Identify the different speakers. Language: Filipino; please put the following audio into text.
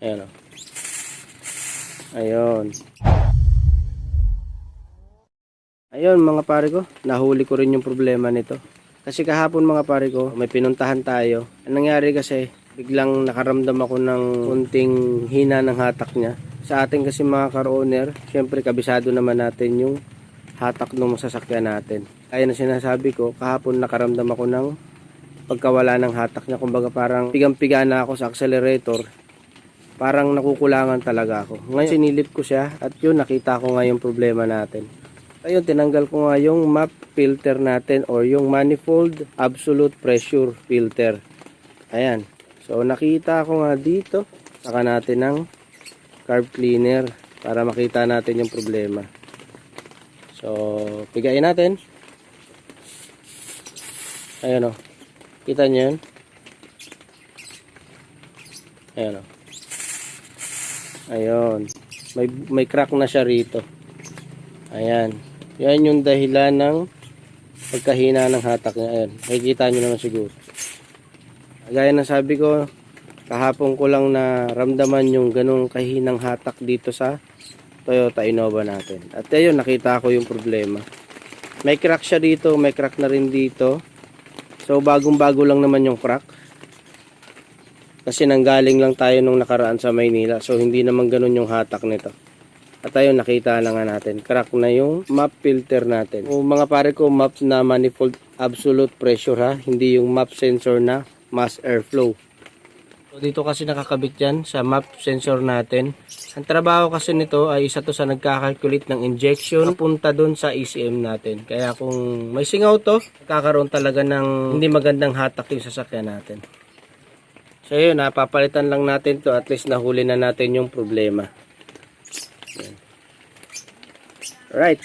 Speaker 1: Ayan o. Ayun. Ayun mga pare ko, nahuli ko rin yung problema nito. Kasi kahapon mga pare ko, may pinuntahan tayo. Ang nangyari kasi, biglang nakaramdam ako ng kunting hina ng hatak niya. Sa atin kasi mga car owner, syempre kabisado naman natin yung hatak ng sasakyan natin. Kaya na sinasabi ko, kahapon nakaramdam ako ng pagkawala ng hatak niya. Kumbaga parang pigang-piga na ako sa accelerator. Parang nakukulangan talaga ako. Ngayon sinilip ko siya at yun nakita ko nga yung problema natin. Ayun, tinanggal ko nga yung map filter natin or yung manifold absolute pressure filter. Ayan. So nakita ko nga dito. Saka natin ng carb cleaner para makita natin yung problema. So, pigain natin. Ayan o. Kita nyo yun? Ayan o. Ayun. May, may crack na siya rito. Ayan. Yan yung dahilan ng pagkahina ng hatak niya. Ayan. Makikita nyo naman siguro. Gaya ng sabi ko, kahapon ko lang na ramdaman yung ganong kahinang hatak dito sa Toyota Innova natin. At ayun, nakita ko yung problema. May crack siya dito, may crack na rin dito. So bagong bago lang naman yung crack. Kasi nanggaling lang tayo nung nakaraan sa Maynila. So hindi naman ganun yung hatak nito. At ayun, nakita na nga natin. Crack na yung map filter natin. O mga pare ko, map na manifold absolute pressure ha. Hindi yung map sensor na mass airflow. So dito kasi nakakabit yan sa map sensor natin. Ang trabaho kasi nito ay isa to sa nagkakalculate ng injection punta doon sa ECM natin. Kaya kung may singaw to, kakaroon talaga ng hindi magandang hatak yung sasakyan natin. So yun, napapalitan lang natin to at least nahuli na natin yung problema. Yan. Right.